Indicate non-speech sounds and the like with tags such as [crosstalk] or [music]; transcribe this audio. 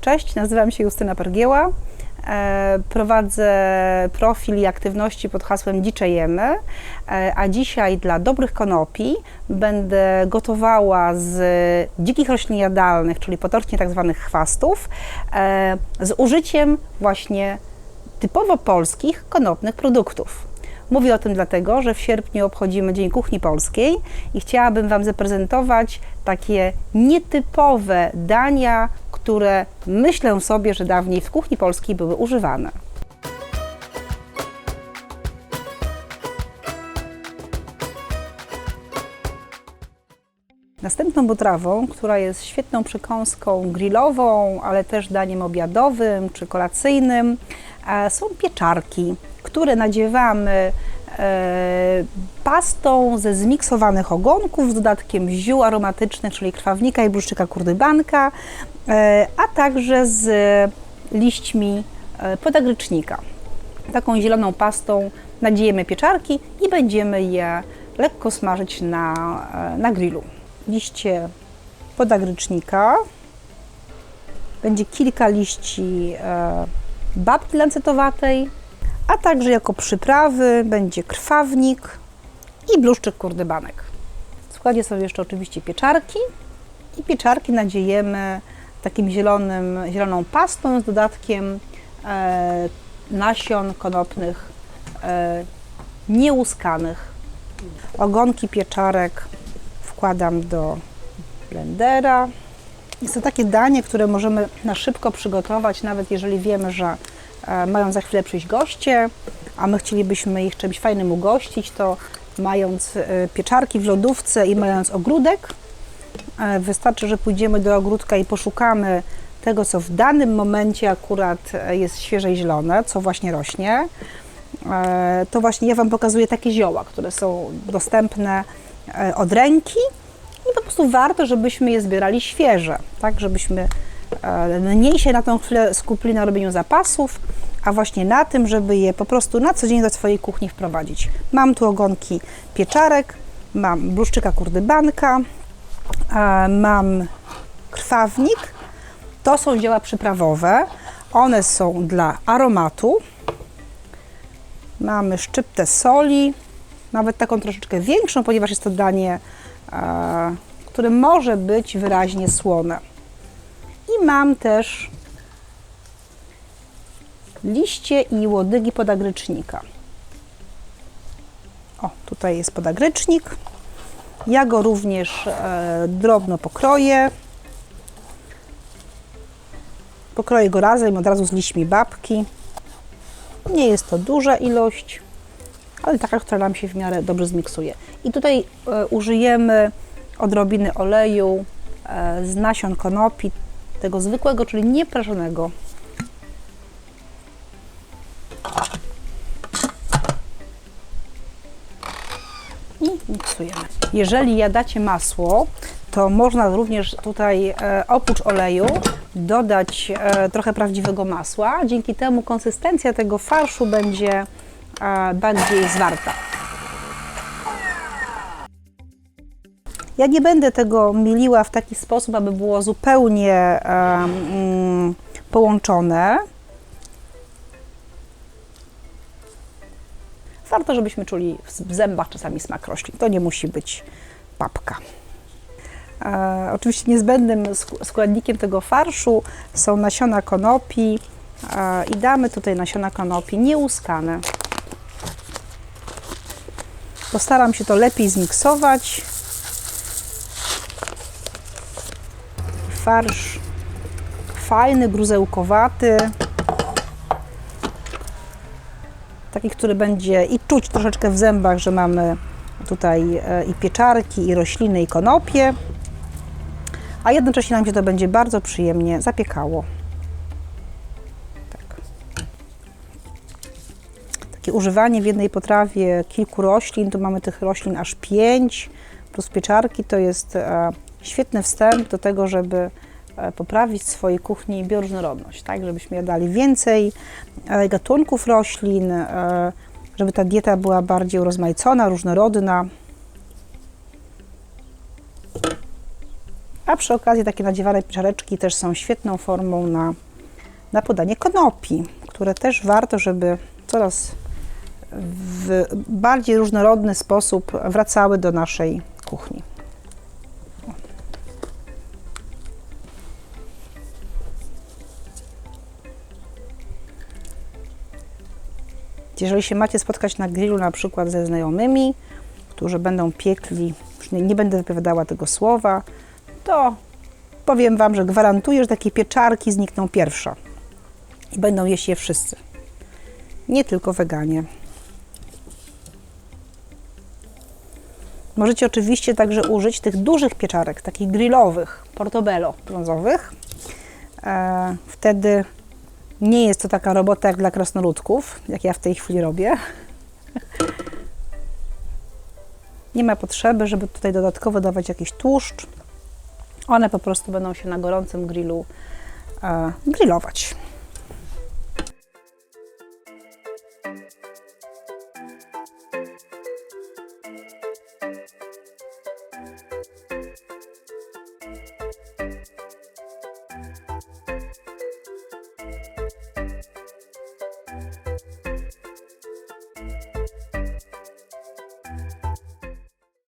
Cześć, nazywam się Justyna Pergieła. E, Prowadzę profil i aktywności pod hasłem Dziczejemy, e, a dzisiaj dla dobrych konopi będę gotowała z dzikich roślin jadalnych, czyli potocznie tak zwanych chwastów, e, z użyciem właśnie typowo polskich konopnych produktów. Mówię o tym dlatego, że w sierpniu obchodzimy Dzień Kuchni Polskiej i chciałabym Wam zaprezentować takie nietypowe dania, które myślę sobie, że dawniej w kuchni polskiej były używane. Następną potrawą, która jest świetną przekąską grillową, ale też daniem obiadowym czy kolacyjnym, e, są pieczarki, które nadziewamy pastą ze zmiksowanych ogonków z dodatkiem ziół aromatycznych, czyli krwawnika i bluszczyka kurdybanka, e, a także z liśćmi e, podagrycznika. Taką zieloną pastą nadziejemy pieczarki i będziemy je lekko smażyć na, e, na grillu. Liście podagrycznika, będzie kilka liści e, babki lancetowatej, a także jako przyprawy będzie krwawnik i bluszczyk kurdybanek. W składzie są jeszcze oczywiście pieczarki i pieczarki nadziejemy takim zielonym, zieloną pastą z dodatkiem e, nasion konopnych e, nieuskanych. Ogonki pieczarek wkładam do blendera. Jest to takie danie, które możemy na szybko przygotować, nawet jeżeli wiemy, że mają za chwilę przyjść goście, a my chcielibyśmy ich czymś fajnym ugościć, to mając e, pieczarki w lodówce i mając ogródek, e, wystarczy, że pójdziemy do ogródka i poszukamy tego, co w danym momencie akurat e, jest świeże i zielone, co właśnie rośnie. E, To właśnie ja Wam pokazuję takie zioła, które są dostępne e, od ręki i po prostu warto, żebyśmy je zbierali świeże, tak, żebyśmy e, mniej się na tą chwilę skupili na robieniu zapasów, a właśnie na tym, żeby je po prostu na co dzień do swojej kuchni wprowadzić. Mam tu ogonki pieczarek, mam bluszczyka kurdybanka, e, mam krwawnik. To są zioła przyprawowe. One są dla aromatu. Mamy szczyptę soli, nawet taką troszeczkę większą, ponieważ jest to danie, e, które może być wyraźnie słone. I mam też liście i łodygi podagrycznika. O, tutaj jest podagrycznik. Ja go również e, drobno pokroję. Pokroję go razem od razu z liśćmi babki. Nie jest to duża ilość, ale taka, która nam się w miarę dobrze zmiksuje. I tutaj e, użyjemy odrobiny oleju e, z nasion konopi, tego zwykłego, czyli niepraszonego. I miksujemy. Jeżeli jadacie masło, to można również tutaj e, oprócz oleju dodać e, trochę prawdziwego masła. Dzięki temu konsystencja tego farszu będzie e, bardziej zwarta. Ja nie będę tego miliła w taki sposób, aby było zupełnie mm, połączone. Warto, żebyśmy czuli w zębach czasami smak roślin. To nie musi być papka. E, oczywiście niezbędnym sk- składnikiem tego farszu są nasiona konopi e, i damy tutaj nasiona konopi nieuskane. Postaram się to lepiej zmiksować. Farsz fajny, gruzełkowaty. Taki, który będzie i czuć troszeczkę w zębach, że mamy tutaj e, i pieczarki, i rośliny, i konopie a jednocześnie nam się to będzie bardzo przyjemnie zapiekało. Tak. Takie używanie w jednej potrawie kilku roślin, tu mamy tych roślin aż pięć, plus pieczarki, to jest e, świetny wstęp do tego, żeby e, poprawić swojej kuchni bioróżnorodność, tak, żebyśmy jadali więcej e, gatunków roślin, żeby ta dieta była bardziej urozmaicona, różnorodna. A przy okazji takie nadziewane pieczareczki też są świetną formą na, na podanie konopi, które też warto, żeby coraz w bardziej różnorodny sposób wracały do naszej kuchni. Jeżeli się macie spotkać na grillu na przykład ze znajomymi, którzy będą piekli, nie, nie będę wypowiadała tego słowa, to powiem Wam, że gwarantuję, że takie pieczarki znikną pierwsze i będą jeść je wszyscy. Nie tylko weganie. Możecie oczywiście także użyć tych dużych pieczarek, takich grillowych, portobello brązowych. E, wtedy nie jest to taka robota jak dla krasnoludków, jak ja w tej chwili robię. [laughs] Nie ma potrzeby, żeby tutaj dodatkowo dawać jakiś tłuszcz. One po prostu będą się na gorącym grillu e, grillować.